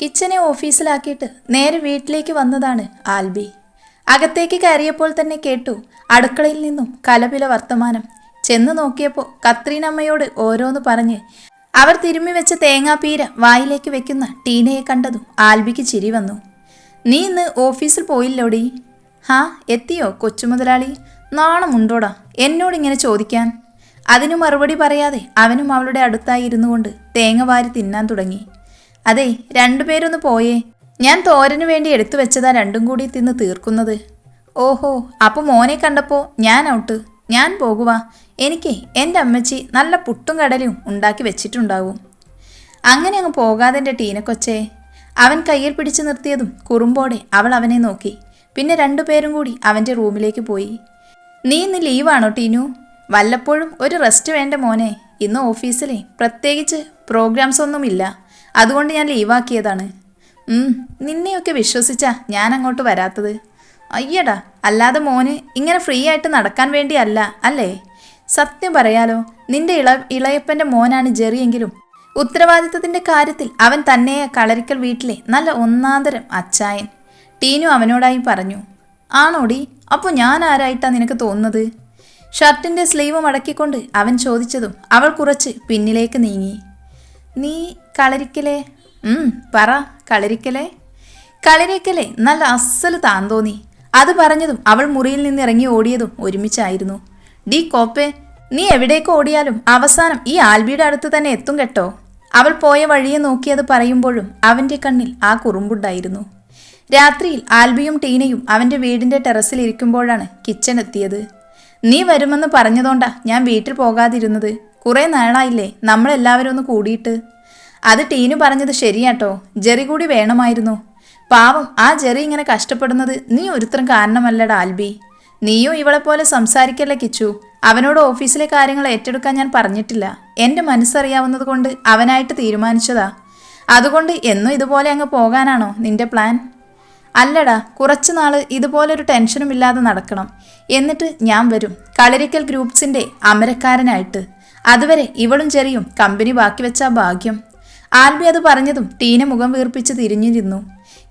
കിച്ചനെ ഓഫീസിലാക്കിയിട്ട് നേരെ വീട്ടിലേക്ക് വന്നതാണ് ആൽബി. അകത്തേക്ക് കയറിയപ്പോൾ തന്നെ കേട്ടു അടുക്കളയിൽ നിന്നും കലപില വർത്തമാനം. ചെന്ന് നോക്കിയപ്പോൾ കത്രീനമ്മയോട് ഓരോന്ന് പറഞ്ഞ് അവർ തിരുമ്മി വെച്ച തേങ്ങാപ്പീര വായിലേക്ക് വെക്കുന്ന ടീനയെ കണ്ടതും ആൽബിക്ക് ചിരി വന്നു. നീ ഇന്ന് ഓഫീസിൽ പോയില്ലോടി? ഹാ എത്തിയോ കൊച്ചുമുതലാളി? നാണമുണ്ടോടാ? എന്നോടിങ്ങനെ ചോദിക്കാൻ? അതിനു മറുപടി പറയാതെ അവനും അവളുടെ അടുത്തായി ഇരുന്നു കൊണ്ട് തേങ്ങ വാരി തിന്നാൻ തുടങ്ങി. അതെ രണ്ടുപേരൊന്ന് പോയേ. ഞാൻ തോരനു വേണ്ടി എടുത്തു വെച്ചതാ രണ്ടും കൂടി തിന്ന് തീർക്കുന്നത്. ഓഹോ അപ്പോൾ മോനെ കണ്ടപ്പോൾ ഞാൻ ഔട്ട്. ഞാൻ പോകുവാ. എനിക്ക് എന്റെ അമ്മച്ചി നല്ല പുട്ടും കടലും ഉണ്ടാക്കി വെച്ചിട്ടുണ്ടാവും. അങ്ങനെ അങ്ങ് പോകാതെ ടീനക്കൊച്ചേ അവൻ കയ്യിൽ പിടിച്ചു നിർത്തിയതും കുറുമ്പോടെ അവൾ അവനെ നോക്കി. പിന്നെ രണ്ടുപേരും കൂടി അവന്റെ റൂമിലേക്ക് പോയി. നീ ഇന്ന് ലീവാണോ ടീനു? വല്ലപ്പോഴും ഒരു റെസ്റ്റ് വേണ്ട മോനെ. ഇന്ന് ഓഫീസിലെ പ്രത്യേകിച്ച് പ്രോഗ്രാംസ് ഒന്നുമില്ല. അതുകൊണ്ട് ഞാൻ ലീവാക്കിയതാണ്. നിന്നെയൊക്കെ വിശ്വസിച്ചാ ഞാൻ അങ്ങോട്ട് വരാത്തത്. അയ്യടാ അല്ലാതെ മോന് ഇങ്ങനെ ഫ്രീ ആയിട്ട് നടക്കാൻ വേണ്ടിയല്ല അല്ലേ? സത്യം പറയാലോ നിന്റെ ഇള ഇളയപ്പന്റെ മോനാണ് ജെറിയെങ്കിലും ഉത്തരവാദിത്തത്തിന്റെ കാര്യത്തിൽ അവൻ തന്നെ കളരിക്കൽ വീട്ടിലെ നല്ല ഒന്നാന്തരം അച്ചായൻ. ടീനു അവനോടായി പറഞ്ഞു ആണോടി അപ്പോൾ ഞാൻ ആരായിട്ടാ നിനക്ക് തോന്നുന്നത്? ഷർട്ടിന്റെ സ്ലീവ് മടക്കിക്കൊണ്ട് അവൻ ചോദിച്ചതും അവൾ കുറച്ച് പിന്നിലേക്ക് നീങ്ങി. നീ കളരിക്കലേ? പറ കളരിക്കലേ? കളരിക്കലേ നല്ല അസ്സൽ താൻ തോന്നി. അത് പറഞ്ഞതും അവൾ മുറിയിൽ നിന്ന് ഇറങ്ങി ഓടിയതും ഒരുമിച്ചായിരുന്നു. ഡി കോപ്പേ നീ എവിടേക്ക് ഓടിയാലും അവസാനം ഈ ആൽബിയുടെ അടുത്ത് തന്നെ എത്തും കേട്ടോ. അവൾ പോയ വഴിയെ നോക്കിയത് പറയുമ്പോഴും അവന്റെ കണ്ണിൽ ആ കുറുമ്പുണ്ടായിരുന്നു. രാത്രിയിൽ ആൽബിയും ടീനയും അവന്റെ വീടിന്റെ ടെറസിൽ ഇരിക്കുമ്പോഴാണ് കിച്ചൺ എത്തിയത്. നീ വരുമെന്ന് പറഞ്ഞതുകൊണ്ടാ ഞാൻ വീട്ടിൽ പോകാതിരുന്നത്. കുറെ നാളായില്ലേ നമ്മളെല്ലാവരും ഒന്ന് കൂടിയിട്ട്. അത് ടീനു പറഞ്ഞത് ശരിയാട്ടോ. ജെറി കൂടി വേണമായിരുന്നു. പാവം ആ ജെറി ഇങ്ങനെ കഷ്ടപ്പെടുന്നത് നീ ഒരുത്തരം കാരണമല്ലടാ ആൽബി. നീയോ ഇവളെ പോലെ സംസാരിക്കല്ലേ കിച്ചു? അവനോട് ഓഫീസിലെ കാര്യങ്ങൾ ഏറ്റെടുക്കാൻ ഞാൻ പറഞ്ഞിട്ടില്ല. എന്റെ മനസ്സറിയാവുന്നത് കൊണ്ട് അവനായിട്ട് തീരുമാനിച്ചതാ. അതുകൊണ്ട് എന്നും ഇതുപോലെ അങ്ങ് പോകാനാണോ നിന്റെ പ്ലാൻ? അല്ലടാ കുറച്ച് നാൾ ഇതുപോലൊരു ടെൻഷനും ഇല്ലാതെ നടക്കണം. എന്നിട്ട് ഞാൻ വരും. കളരിക്കൽ ഗ്രൂപ്പ്സിന്റെ അമരക്കാരനായിട്ട്. അതുവരെ ഇവളും ചെറിയും കമ്പനി ബാക്കി വെച്ച ഭാഗ്യം. ആൽബി അത് പറഞ്ഞതും ടീന മുഖം വീർപ്പിച്ച് തിരിഞ്ഞിരുന്നു.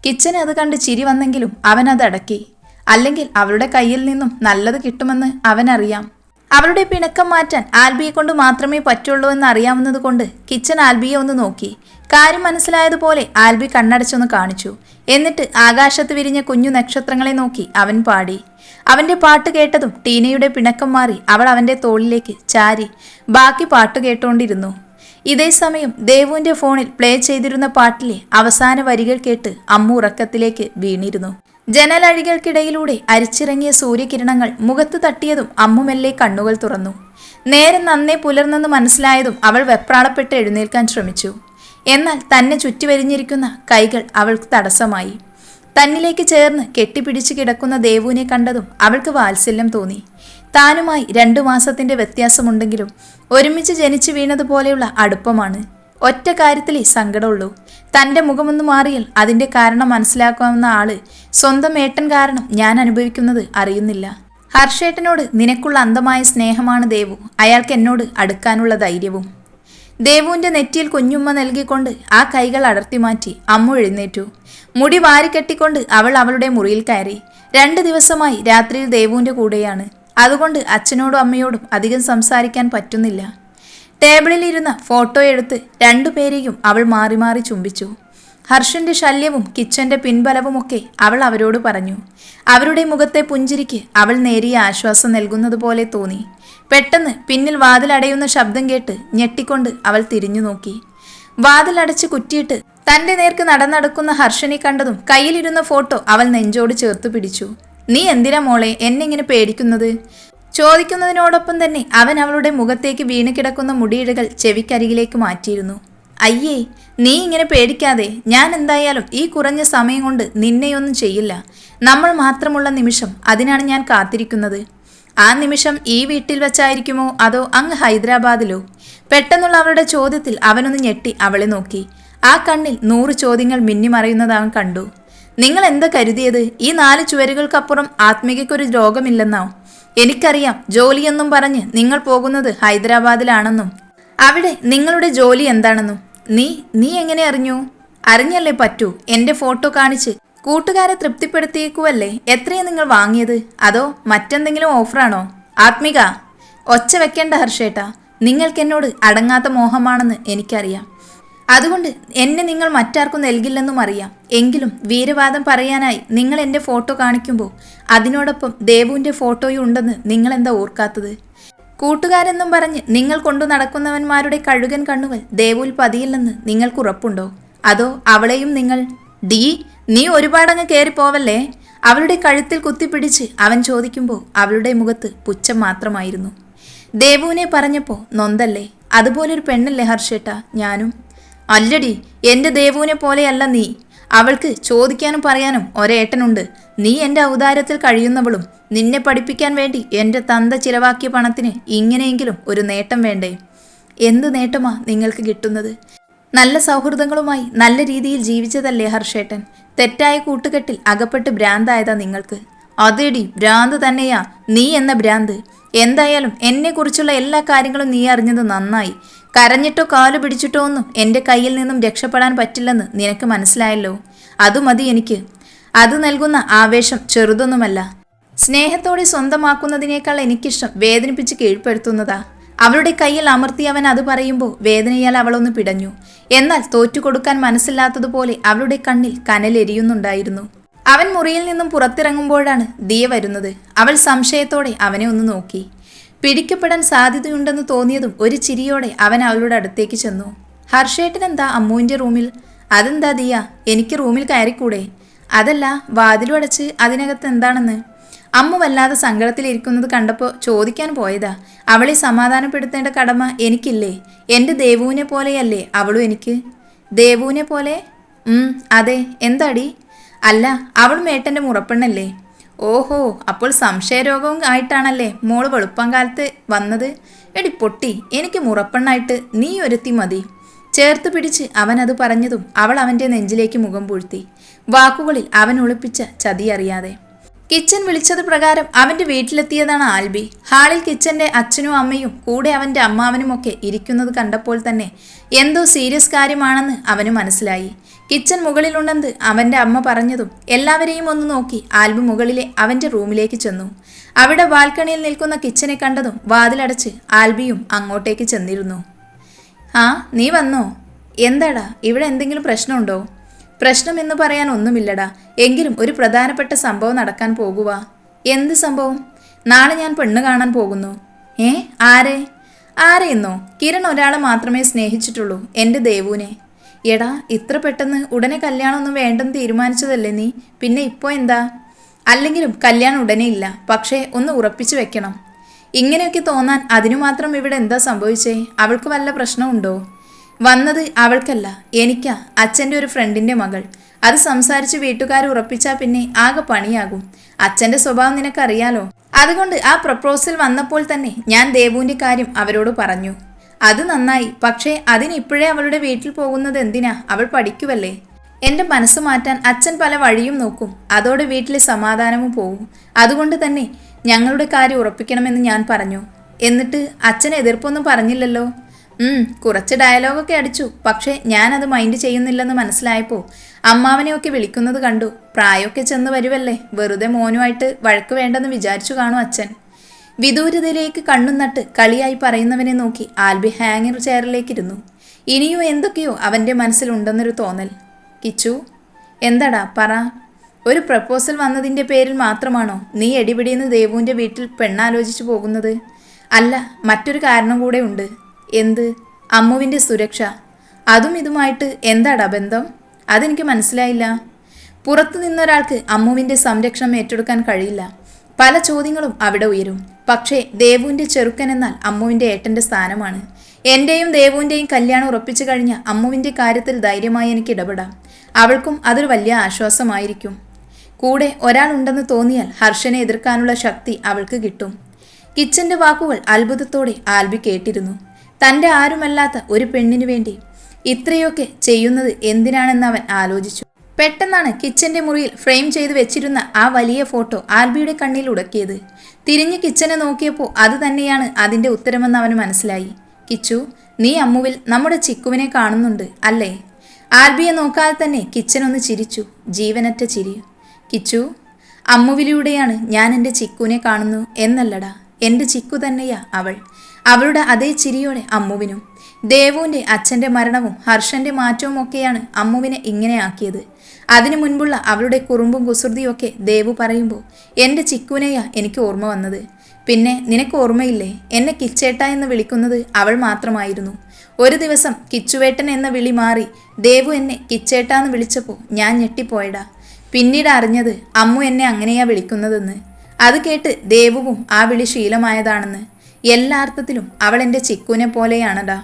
കിച്ചന് അത് കണ്ട് ചിരി വന്നെങ്കിലും അവൻ അത് അടക്കി അല്ലെങ്കിൽ അവരുടെ കയ്യിൽ നിന്നും നല്ലത് കിട്ടുമെന്ന് അവനറിയാം. അവളുടെ പിണക്കം മാറ്റാൻ ആൽബിയെ കൊണ്ട് മാത്രമേ പറ്റുള്ളൂ എന്ന് അറിയാവുന്നത് കൊണ്ട് കിച്ചൻ ആൽബിയെ ഒന്ന് നോക്കി. കാര്യം മനസ്സിലായതുപോലെ ആൽബി കണ്ണടച്ചൊന്ന് കാണിച്ചു. എന്നിട്ട് ആകാശത്ത് വിരിഞ്ഞ കുഞ്ഞു നക്ഷത്രങ്ങളെ നോക്കി അവൻ പാടി. അവന്റെ പാട്ട് കേട്ടതും ടീനയുടെ പിണക്കം മാറി അവൾ അവന്റെ തോളിലേക്ക് ചാരി ബാക്കി പാട്ട് കേട്ടുകൊണ്ടിരുന്നു ഇതേ സമയം ദേവുവിന്റെ ഫോണിൽ പ്ലേ ചെയ്തിരുന്ന പാട്ടിലെ അവസാന വരികൾ കേട്ട് അമ്മു ഉറക്കത്തിലേക്ക് വീണിരുന്നു. ജനലഴികൾക്കിടയിലൂടെ അരിച്ചിറങ്ങിയ സൂര്യകിരണങ്ങൾ മുഖത്ത് തട്ടിയതും അമ്മുമെല്ലെ കണ്ണുകൾ തുറന്നു. നേരം നന്നേ പുലർന്നെന്ന് മനസ്സിലായതും അവൾ വെപ്രാളപ്പെട്ട് എഴുന്നേൽക്കാൻ ശ്രമിച്ചു. എന്നാൽ തന്നെ ചുറ്റിവരിഞ്ഞിരിക്കുന്ന കൈകൾ അവൾക്ക് തടസ്സമായി. തന്നിലേക്ക് ചേർന്ന് കെട്ടിപ്പിടിച്ച് കിടക്കുന്ന ദേവുവിനെ കണ്ടതും അവൾക്ക് വാത്സല്യം തോന്നി. താനുമായി രണ്ടു മാസത്തിന്റെ വ്യത്യാസമുണ്ടെങ്കിലും ഒരുമിച്ച് ജനിച്ചു വീണതുപോലെയുള്ള അടുപ്പമാണ്. ഒറ്റ കാര്യത്തിലേ സങ്കടമുള്ളൂ. തന്റെ മുഖമൊന്ന് മാറിയാൽ അതിന്റെ കാരണം മനസ്സിലാക്കാവുന്ന ആൾ സ്വന്തം ഏട്ടൻ കാരണം ഞാൻ അനുഭവിക്കുന്നത് അറിയുന്നില്ല. ഹർഷേട്ടനോട് നിനക്കുള്ള അന്തമായ സ്നേഹമാണ് ദേവു. അയാൾക്ക് എന്നോട് അടുക്കാനുള്ള ധൈര്യവും. ദേവുവിന്റെ നെറ്റിയിൽ കുഞ്ഞുമ്മ നൽകിക്കൊണ്ട് ആ കൈകൾ അടർത്തി മാറ്റി അമ്മു എഴുന്നേറ്റു. മുടി വാരിക്കെട്ടിക്കൊണ്ട് അവൾ അവളുടെ മുറിയിൽ കയറി. രണ്ട് ദിവസമായി രാത്രിയിൽ ദേവുവിന്റെ കൂടെയാണ്. അതുകൊണ്ട് അച്ഛനോടും അമ്മയോടും അധികം സംസാരിക്കാൻ പറ്റുന്നില്ല. ടേബിളിലിരുന്ന ഫോട്ടോ എടുത്ത് രണ്ടുപേരെയും അവൾ മാറി മാറി ചുംബിച്ചു. ഹർഷന്റെ ശല്യവും കിച്ചന്റെ പിൻബലവുമൊക്കെ അവൾ അവരോട് പറഞ്ഞു. അവരുടെ മുഖത്തെ പുഞ്ചിരിക്ക് അവൾ നേരിയ ആശ്വാസം നൽകുന്നത് പോലെ തോന്നി. പെട്ടെന്ന് പിന്നിൽ വാതിലടയുന്ന ശബ്ദം കേട്ട് ഞെട്ടിക്കൊണ്ട് അവൾ തിരിഞ്ഞു നോക്കി. വാതിലടച്ച് കുറ്റിയിട്ട് തന്റെ നേർക്ക് നടന്നടക്കുന്ന ഹർഷനെ കണ്ടതും കയ്യിലിരുന്ന ഫോട്ടോ അവൾ നെഞ്ചോട് ചേർത്ത് പിടിച്ചു. നീ എന്തിനാ മോളെ എന്നെ ഇങ്ങനെ പേടിക്കുന്നത്? ചോദിക്കുന്നതിനോടൊപ്പം തന്നെ അവൻ അവളുടെ മുഖത്തേക്ക് വീണ് കിടക്കുന്ന മുടിയിഴകൾ ചെവിക്കരികിലേക്ക് മാറ്റിയിരുന്നു. അയ്യേ നീ ഇങ്ങനെ പേടിക്കാതെ ഞാൻ എന്തായാലും ഈ കുറഞ്ഞ സമയം കൊണ്ട് നിന്നെയൊന്നും ചെയ്യില്ല. നമ്മൾ മാത്രമുള്ള നിമിഷം അതിനാണ് ഞാൻ കാത്തിരിക്കുന്നത്. ആ നിമിഷം ഈ വീട്ടിൽ വെച്ചായിരിക്കുമോ അതോ അങ്ങ് ഹൈദരാബാദിലോ? പെട്ടെന്നുള്ള അവളുടെ ചോദ്യത്തിൽ അവനൊന്ന് ഞെട്ടി അവളെ നോക്കി. ആ കണ്ണിൽ നൂറ് ചോദ്യങ്ങൾ മിന്നിമറയുന്നത് അവൻ കണ്ടു. നിങ്ങൾ എന്താ കരുതിയത്? ഈ നാല് ചുവരുകൾക്കപ്പുറം ആത്മികയ്ക്കൊരു രോഗമില്ലെന്നോ? എനിക്കറിയാം ജോലിയെന്നും പറഞ്ഞ് നിങ്ങൾ പോകുന്നത് ഹൈദരാബാദിലാണെന്നും. അവിടെ നിങ്ങളുടെ ജോലി എന്താണെന്നും. നീ നീ എങ്ങനെ അറിഞ്ഞു? അറിഞ്ഞല്ലേ പറ്റൂ എന്റെ ഫോട്ടോ കാണിച്ച് കൂട്ടുകാരെ തൃപ്തിപ്പെടുത്തിയേക്കുവല്ലേ? എത്രയാണ് നിങ്ങൾ വാങ്ങിയത്? അതോ മറ്റെന്തെങ്കിലും ഓഫറാണോ? ആത്മിക ഒച്ച വെക്കേണ്ട ഹർഷേട്ടാ. നിങ്ങൾക്ക് എന്നോട് അടങ്ങാത്ത മോഹമാണെന്ന് എനിക്കറിയാം. അതുകൊണ്ട് എന്നെ നിങ്ങൾ മറ്റാർക്കും നൽകില്ലെന്നും അറിയാം. എങ്കിലും വീരവാദം പറയാനായി നിങ്ങൾ എന്റെ ഫോട്ടോ കാണിക്കുമ്പോൾ അതിനോടൊപ്പം ദേവുവിന്റെ ഫോട്ടോയും ഉണ്ടെന്ന് നിങ്ങൾ എന്താ ഓർക്കാത്തത്? കൂട്ടുകാരെന്നും പറഞ്ഞ് നിങ്ങൾ കൊണ്ടു നടക്കുന്നവന്മാരുടെ കഴുകൻ കണ്ണുകൾ ദേവുവിൽ പതിയില്ലെന്ന് നിങ്ങൾക്ക് ഉറപ്പുണ്ടോ? അതോ അവളെയും നിങ്ങൾ? ഡി നീ ഒരുപാടങ്ങ് കയറിപ്പോവല്ലേ അവളുടെ കഴുത്തിൽ കുത്തിപ്പിടിച്ച് അവൻ ചോദിക്കുമ്പോൾ അവളുടെ മുഖത്ത് പുച്ഛം മാത്രമായിരുന്നു. ദേവുവിനെ പറഞ്ഞപ്പോൾ നൊന്തല്ലേ? അതുപോലൊരു പെണ്ണല്ലേ ഹർഷേട്ട ഞാനും? അല്ലടി എന്റെ ദേവുവിനെ പോലെയല്ല നീ. അവൾക്ക് ചോദിക്കാനും പറയാനും ഒരേട്ടനുണ്ട്. നീ എന്റെ ഔദാര്യത്തിൽ കഴിയുന്നവളും നിന്നെ പഠിപ്പിക്കാൻ വേണ്ടി എന്റെ തന്ത ചിലവാക്കിയ പണത്തിന് ഇങ്ങനെയെങ്കിലും ഒരു നേട്ടം വേണ്ടേ? എന്ത് നേട്ടമാ നിങ്ങൾക്ക് കിട്ടുന്നത്? നല്ല സൗഹൃദങ്ങളുമായി നല്ല രീതിയിൽ ജീവിച്ചതല്ലേ ഹർഷേട്ടൻ. തെറ്റായ കൂട്ടുകെട്ടിൽ അകപ്പെട്ട് ഭ്രാന്തായതാ നിങ്ങൾക്ക്. അതേടി ഭ്രാന്ത് തന്നെയാ നീ എന്ന ഭ്രാന്ത്. എന്തായാലും എന്നെക്കുറിച്ചുള്ള എല്ലാ കാര്യങ്ങളും നീ അറിഞ്ഞത് നന്നായി. കരഞ്ഞിട്ടോ കാലു പിടിച്ചിട്ടോ ഒന്നും എന്റെ കയ്യിൽ നിന്നും രക്ഷപ്പെടാൻ പറ്റില്ലെന്ന് നിനക്ക് മനസ്സിലായല്ലോ? അത് മതി എനിക്ക്. അത് നൽകുന്ന ആവേശം ചെറുതൊന്നുമല്ല. സ്നേഹത്തോടെ സ്വന്തമാക്കുന്നതിനേക്കാൾ എനിക്കിഷ്ടം വേദനിപ്പിച്ച് കീഴ്പ്പെടുത്തുന്നതാ. അവളുടെ കയ്യിൽ അമർത്തി അവൻ അത് പറയുമ്പോൾ വേദനയാൽ അവളൊന്ന് പിടഞ്ഞു. എന്നാൽ തോറ്റുകൊടുക്കാൻ മനസ്സില്ലാത്തതുപോലെ അവളുടെ കണ്ണിൽ കനലെരിയുന്നുണ്ടായിരുന്നു അവൻ മുറിയിൽ നിന്നും പുറത്തിറങ്ങുമ്പോഴാണ് ദിയ വരുന്നത്. അവൾ സംശയത്തോടെ അവനെ ഒന്ന് നോക്കി. പിടിക്കപ്പെടാൻ സാധ്യതയുണ്ടെന്ന് തോന്നിയതും ഒരു ചിരിയോടെ അവൻ അവളുടെ അടുത്തേക്ക് ചെന്നു. ഹർഷേട്ടൻ എന്താ അമ്മുവിന്റെ റൂമിൽ? അതെന്താ ദിയ? എനിക്ക് റൂമിൽ കയറിക്കൂടെ? അതല്ല വാതിലും അടച്ച് അതിനകത്ത് എന്താണെന്ന്? അമ്മ വല്ലാതെ സങ്കടത്തിലിരിക്കുന്നത് കണ്ടപ്പോൾ ചോദിക്കാൻ പോയതാ. അവളെ സമാധാനപ്പെടുത്തേണ്ട കടമ എനിക്കില്ലേ? എന്റെ ദേവുവിനെ പോലെയല്ലേ അവളും എനിക്ക്? ദേവുവിനെ പോലെ? അതെ. എന്താടി? അല്ല അവളും ഏട്ടന്റെ മുറപ്പെണ്ണല്ലേ? ഓഹോ അപ്പോൾ സംശയരോഗവും ആയിട്ടാണല്ലേ മോൾ വെളുപ്പം കാലത്ത് വന്നത്? എടി പൊട്ടി എനിക്ക് മുറപ്പെണ്ണായിട്ട് നീ ഒരുത്തി മതി. ചേർത്ത് പിടിച്ച് അവൻ അത് പറഞ്ഞതും അവൾ അവന്റെ നെഞ്ചിലേക്ക് മുഖം പൂഴ്ത്തി. വാക്കുകളിൽ അവൻ ഒളിപ്പിച്ച ചതി അറിയാതെ. കിച്ചൻ വിളിച്ചത് പ്രകാരം അവന്റെ വീട്ടിലെത്തിയതാണ് ആൽബി. ഹാളിൽ കിച്ചന്റെ അച്ഛനും അമ്മയും കൂടെ അവന്റെ അമ്മാവനുമൊക്കെ ഇരിക്കുന്നത് കണ്ടപ്പോൾ തന്നെ എന്തോ സീരിയസ് കാര്യമാണെന്ന് അവന് മനസ്സിലായി. കിച്ചൻ മുകളിലുണ്ടെന്ന് അവന്റെ അമ്മ പറഞ്ഞതും എല്ലാവരെയും ഒന്ന് നോക്കി ആൽബം മുകളിലെ അവന്റെ റൂമിലേക്ക് ചെന്നു. അവിടെ ബാൽക്കണിയിൽ നിൽക്കുന്ന കിച്ചനെ കണ്ടതും വാതിലടച്ച് ആൽബിയും അങ്ങോട്ടേക്ക് ചെന്നിരുന്നു. ആ നീ വന്നോ? എന്താടാ ഇവിടെ എന്തെങ്കിലും പ്രശ്നമുണ്ടോ? പ്രശ്നം എന്ന് പറയാൻ ഒന്നുമില്ലടാ. എങ്കിലും ഒരു പ്രധാനപ്പെട്ട സംഭവം നടക്കാൻ പോകുക എന്ത് സംഭവം? നാളെ ഞാൻ പെണ്ണ് കാണാൻ പോകുന്നു. ഏ ആരെ? ആരെയെന്നോ? കിരൺ ഒരാളെ മാത്രമേ സ്നേഹിച്ചിട്ടുള്ളൂ എന്റെ ദേവുവിനെ. എടാ ഇത്ര പെട്ടെന്ന് ഉടനെ കല്യാണമൊന്നും വേണ്ടെന്ന് തീരുമാനിച്ചതല്ലേ നീ? പിന്നെ ഇപ്പോൾ എന്താ? അല്ലെങ്കിലും കല്യാണം ഉടനെ ഇല്ല. പക്ഷേ ഒന്ന് ഉറപ്പിച്ചു വെക്കണം. ഇങ്ങനെയൊക്കെ തോന്നാൻ അതിനു മാത്രം ഇവിടെ എന്താ സംഭവിച്ചേ? അവൾക്ക് വല്ല പ്രശ്നമുണ്ടോ? വന്നത് അവൾക്കല്ല എനിക്കാ അച്ഛന്റെ ഒരു ഫ്രണ്ടിന്റെ മകൾ. അത് സംസാരിച്ച് വീട്ടുകാർ ഉറപ്പിച്ചാൽ പിന്നെ ആകെ പണിയാകും. അച്ഛന്റെ സ്വഭാവം നിനക്കറിയാലോ? അതുകൊണ്ട് ആ പ്രപ്പോസൽ വന്നപ്പോൾ തന്നെ ഞാൻ ദേവുവിന്റെ കാര്യം അവരോട് പറഞ്ഞു. അത് നന്നായി. പക്ഷേ അതിന് ഇപ്പോഴേ അവളുടെ വീട്ടിൽ പോകുന്നത് എന്തിനാ? അവൾ പഠിക്കുവല്ലേ? എന്റെ മനസ്സ് മാറ്റാൻ അച്ഛൻ പല വഴിയും നോക്കും. അതോടെ വീട്ടിലെ സമാധാനവും പോകും അതുകൊണ്ട് തന്നെ ഞങ്ങളുടെ കാര്യം ഉറപ്പിക്കണമെന്ന് ഞാൻ പറഞ്ഞു. എന്നിട്ട് അച്ഛൻ എതിർപ്പൊന്നും പറഞ്ഞില്ലല്ലോ? ഉം കുറച്ച് ഡയലോഗൊക്കെ അടിച്ചു. പക്ഷേ അത് മൈൻഡ് ചെയ്യുന്നില്ലെന്ന് മനസ്സിലായപ്പോൾ അമ്മാവനെയൊക്കെ വിളിക്കുന്നത് കണ്ടു. പ്രായമൊക്കെ ചെന്ന് വരുവല്ലേ? വെറുതെ മോനുമായിട്ട് വഴക്ക് വേണ്ടെന്ന് വിചാരിച്ചു കാണും അച്ഛൻ. വിദൂരതയിലേക്ക് കണ്ണും നട്ട് കളിയായി പറയുന്നവനെ നോക്കി ആൽബി ഹാങ്ങർ ചെയറിലേക്കിരുന്നു. ഇനിയോ എന്തൊക്കെയോ അവന്റെ മനസ്സിലുണ്ടെന്നൊരു തോന്നൽ. കിച്ചു എന്താടാ പറ? ഒരു പ്രപ്പോസൽ വന്നതിന്റെ പേരിൽ മാത്രമാണോ നീ എടിപിടിയെന്ന് ദേവുവിന്റെ വീട്ടിൽ പെണ്ണാലോചിച്ചു പോകുന്നത്? അല്ല മറ്റൊരു കാരണം കൂടെ ഉണ്ട്. എന്ത്? അമ്മുവിന്റെ സുരക്ഷ. അതും ഇതുമായിട്ട് എന്താടാ ബന്ധം? അതെനിക്ക് മനസ്സിലായില്ല. പുറത്തു നിന്നൊരാൾക്ക് അമ്മുവിന്റെ സംരക്ഷണം ഏറ്റെടുക്കാൻ കഴിയില്ല. പല ചോദ്യങ്ങളും അവിടെ ഉയരും. പക്ഷേ ദേവുവിന്റെ ചെറുക്കൻ എന്നാൽ അമ്മുവിന്റെ ഏട്ടന്റെ സ്ഥാനമാണ്. എന്റെയും ദേവുവിന്റെയും കല്യാണം ഉറപ്പിച്ചു കഴിഞ്ഞ അമ്മുവിന്റെ കാര്യത്തിൽ ധൈര്യമായി എനിക്ക് ഇടപെടാം. അവൾക്കും അതൊരു വലിയ ആശ്വാസമായിരിക്കും. കൂടെ ഒരാൾ ഒരാളുണ്ടെന്ന് തോന്നിയാൽ ഹർഷനെ എതിർക്കാനുള്ള ശക്തി അവൾക്ക് കിട്ടും. കിച്ചന്റെ വാക്കുകൾ അത്ഭുതത്തോടെ ആൽബി കേട്ടിരുന്നു. തന്റെ ആരുമല്ലാത്ത ഒരു പെണ്ണിനു വേണ്ടി ഇത്രയൊക്കെ ചെയ്യുന്നത് എന്തിനാണെന്ന് അവൻ ആലോചിച്ചു. പെട്ടെന്നാണ് കിച്ചന്റെ മുറിയിൽ ഫ്രെയിം ചെയ്ത് വെച്ചിരുന്ന ആ വലിയ ഫോട്ടോ ആൽബിയുടെ കണ്ണിൽ ഉടക്കിയത്. തിരിഞ്ഞ് കിച്ചനെ നോക്കിയപ്പോൾ അത് തന്നെയാണ് അതിന്റെ ഉത്തരമെന്ന് അവന് മനസ്സിലായി. കിച്ചു നീ അമ്മുവിൽ നമ്മുടെ ചിക്കുവിനെ കാണുന്നുണ്ട് അല്ലേ? ആൽബിയെ നോക്കാതെ തന്നെ കിച്ചൻ ഒന്ന് ചിരിച്ചു ജീവനറ്റ ചിരി. കിച്ചു അമ്മുവിലൂടെയാണ് ഞാൻ എന്റെ ചിക്കുവിനെ കാണുന്നു എന്നല്ലടാ എന്റെ ചിക്കു തന്നെയാ അവൾ. അവളുടെ അതേ ചിരിയോടെ അമ്മുവിനും. ദേവുവിന്റെ അച്ഛന്റെ മരണവും ഹർഷന്റെ മാറ്റവും ഒക്കെയാണ് അമ്മുവിനെ ഇങ്ങനെ ആക്കിയത്. അതിനു മുൻപുള്ള അവളുടെ കുറുമ്പും കുസൃതിയും ഒക്കെ ദേവു പറയുമ്പോൾ എന്റെ ചിക്കുവിനെയാ എനിക്ക് ഓർമ്മ വന്നത്. പിന്നെ നിനക്ക് ഓർമ്മയില്ലേ? എന്നെ കിച്ചേട്ട എന്ന് വിളിക്കുന്നത് അവൾ മാത്രമായിരുന്നു. ഒരു ദിവസം കിച്ചുവേട്ടൻ എന്ന വിളി മാറി ദേവു എന്നെ കിച്ചേട്ട എന്ന് വിളിച്ചപ്പോൾ ഞാൻ ഞെട്ടിപ്പോയടാ. പിന്നീട് അറിഞ്ഞത് അമ്മു എന്നെ അങ്ങനെയാ വിളിക്കുന്നതെന്ന്. അത് കേട്ട് ദേവുവും ആ വിളി ശീലമായതാണെന്ന്. എല്ലാ അർത്ഥത്തിലും അവൾ എന്റെ ചിക്കുവിനെ പോലെയാണടാ.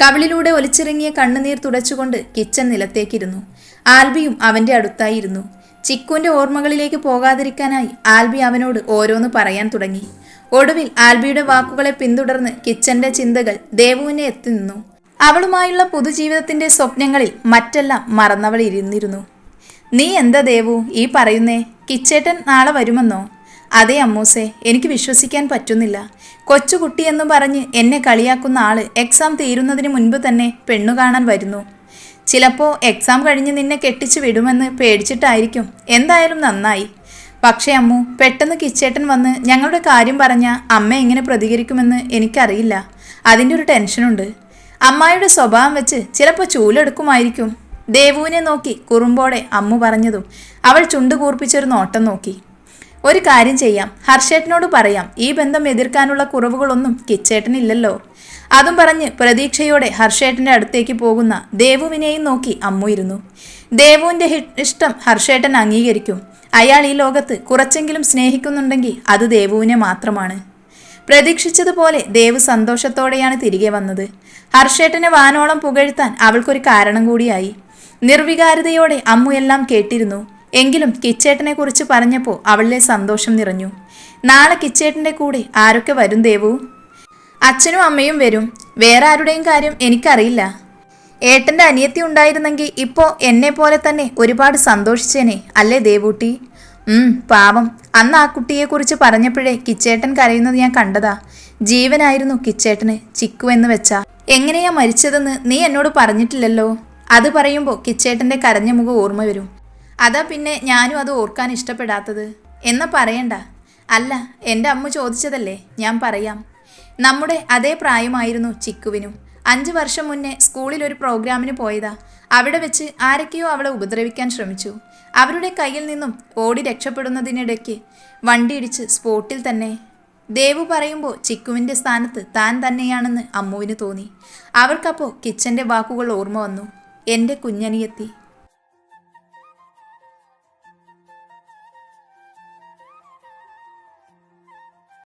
കവിളിലൂടെ ഒലിച്ചിറങ്ങിയ കണ്ണുനീർ തുടച്ചുകൊണ്ട് കിച്ചൻ നിലത്തേക്കിരുന്നു. ആൽബിയും അവന്റെ അടുത്തായിരുന്നു. ചിക്കുവിന്റെ ഓർമ്മകളിലേക്ക് പോകാതിരിക്കാനായി ആൽബി അവനോട് ഓരോന്ന് പറയാൻ തുടങ്ങി. ഒടുവിൽ ആൽബിയുടെ വാക്കുകളെ പിന്തുടർന്ന് കിച്ചന്റെ ചിന്തകൾ ദേവുവിനെ എത്തി നിന്നു. അവളുമായുള്ള പുതുജീവിതത്തിന്റെ സ്വപ്നങ്ങളിൽ മറ്റെല്ലാം മറന്നവൾ ഇരുന്നിരുന്നു. നീ എന്താ ദേവു ഈ പറയുന്നേ? കിച്ചേട്ടൻ നാളെ വരുമെന്നോ? അതെ അമ്മൂസേ എനിക്ക് വിശ്വസിക്കാൻ പറ്റുന്നില്ല. കൊച്ചുകുട്ടിയെന്ന് പറഞ്ഞ് എന്നെ കളിയാക്കുന്ന ആൾ എക്സാം തീരുന്നതിന് മുൻപ് തന്നെ പെണ്ണു കാണാൻ വരുന്നു. ചിലപ്പോൾ എക്സാം കഴിഞ്ഞ് നിന്നെ കെട്ടിച്ചു വിടുമെന്ന് പേടിച്ചിട്ടായിരിക്കും. എന്തായാലും നന്നായി. പക്ഷേ അമ്മു പെട്ടെന്ന് കിച്ചേട്ടൻ വന്ന് ഞങ്ങളുടെ കാര്യം പറഞ്ഞ അമ്മ എങ്ങനെ പ്രതികരിക്കുമെന്ന് എനിക്കറിയില്ല. അതിന്റെ ഒരു ടെൻഷനുണ്ട് അമ്മായിയുടെ സ്വഭാവം വെച്ച് ചിലപ്പോൾ ചൂലെടുക്കുമായിരിക്കും. ദേവുവിനെ നോക്കി കുറുമ്പോടെ അമ്മു പറഞ്ഞതും അവൾ ചുണ്ടു കൂർപ്പിച്ചൊരു നോട്ടം നോക്കി. ഒരു കാര്യം ചെയ്യാം. ഹർഷേട്ടനോട് പറയാം. ഈ ബന്ധം എതിർക്കാനുള്ള കുറവുകളൊന്നും കിച്ചേട്ടനില്ലല്ലോ. അതും പറഞ്ഞ് പ്രതീക്ഷയോടെ ഹർഷേട്ടന്റെ അടുത്തേക്ക് പോകുന്ന ദേവുവിനെയും നോക്കി അമ്മു ഇരുന്നു. ഇഷ്ടം ഹർഷേട്ടൻ അംഗീകരിക്കും. അയാൾ ഈ ലോകത്ത് കുറച്ചെങ്കിലും സ്നേഹിക്കുന്നുണ്ടെങ്കിൽ അത് ദേവുവിനെ മാത്രമാണ്. പ്രതീക്ഷിച്ചതുപോലെ ദേവ് സന്തോഷത്തോടെയാണ് തിരികെ വന്നത്. ഹർഷേട്ടനെ വാനോളം പുകഴ്ത്താൻ അവൾക്കൊരു കാരണം കൂടിയായി. നിർവികാരതയോടെ അമ്മു എല്ലാം കേട്ടിരുന്നു. എങ്കിലും കിച്ചേട്ടനെ കുറിച്ച് പറഞ്ഞപ്പോൾ അവളിലെ സന്തോഷം നിറഞ്ഞു. നാളെ കിച്ചേട്ടന്റെ കൂടെ ആരൊക്കെ വരും ദേവു? അച്ഛനും അമ്മയും വരും. വേറെ ആരുടെയും കാര്യം എനിക്കറിയില്ല. ഏട്ടന്റെ അനിയത്തി ഉണ്ടായിരുന്നെങ്കിൽ ഇപ്പോ എന്നെ പോലെ തന്നെ ഒരുപാട് സന്തോഷിച്ചേനെ അല്ലേ ദേവൂട്ടി? ഉം പാവം. അന്ന് ആ കുട്ടിയെക്കുറിച്ച് പറഞ്ഞപ്പോഴേ കിച്ചേട്ടൻ കരയുന്നത് ഞാൻ കണ്ടതാ. ജീവനായിരുന്നു കിച്ചേട്ടന് ചിക്കു എന്ന് വെച്ചാ. എങ്ങനെയാ മരിച്ചതെന്ന് നീ എന്നോട് പറഞ്ഞിട്ടില്ലല്ലോ. അത് പറയുമ്പോൾ കിച്ചേട്ടന്റെ കരഞ്ഞ മുഖം ഓർമ്മ വരും. അതാ പിന്നെ ഞാനും അത് ഓർക്കാൻ ഇഷ്ടപ്പെടാത്തത്. എന്നാ പറയണ്ട. അല്ല എന്റെ അമ്മ ചോദിച്ചതല്ലേ ഞാൻ പറയാം. നമ്മുടെ അതേ പ്രായമായിരുന്നു ചിക്കുവിനും. അഞ്ച് വർഷം മുന്നേ സ്കൂളിൽ ഒരു പ്രോഗ്രാമിന് പോയതാ. അവിടെ വെച്ച് ആരൊക്കെയോ അവളെ ഉപദ്രവിക്കാൻ ശ്രമിച്ചു. അവരുടെ കയ്യിൽ നിന്നും ഓടി രക്ഷപ്പെടുന്നതിനിടയ്ക്ക് വണ്ടിയിടിച്ച് സ്പോട്ടിൽ തന്നെ. ദേവു പറയുമ്പോൾ ചിക്കുവിന്റെ സ്ഥാനത്ത് താൻ തന്നെയാണെന്ന് അമ്മുവിന് തോന്നി. അവർക്കപ്പോൾ കിച്ചന്റെ വാക്കുകൾ ഓർമ്മ വന്നു. എന്റെ കുഞ്ഞനിയെത്തി.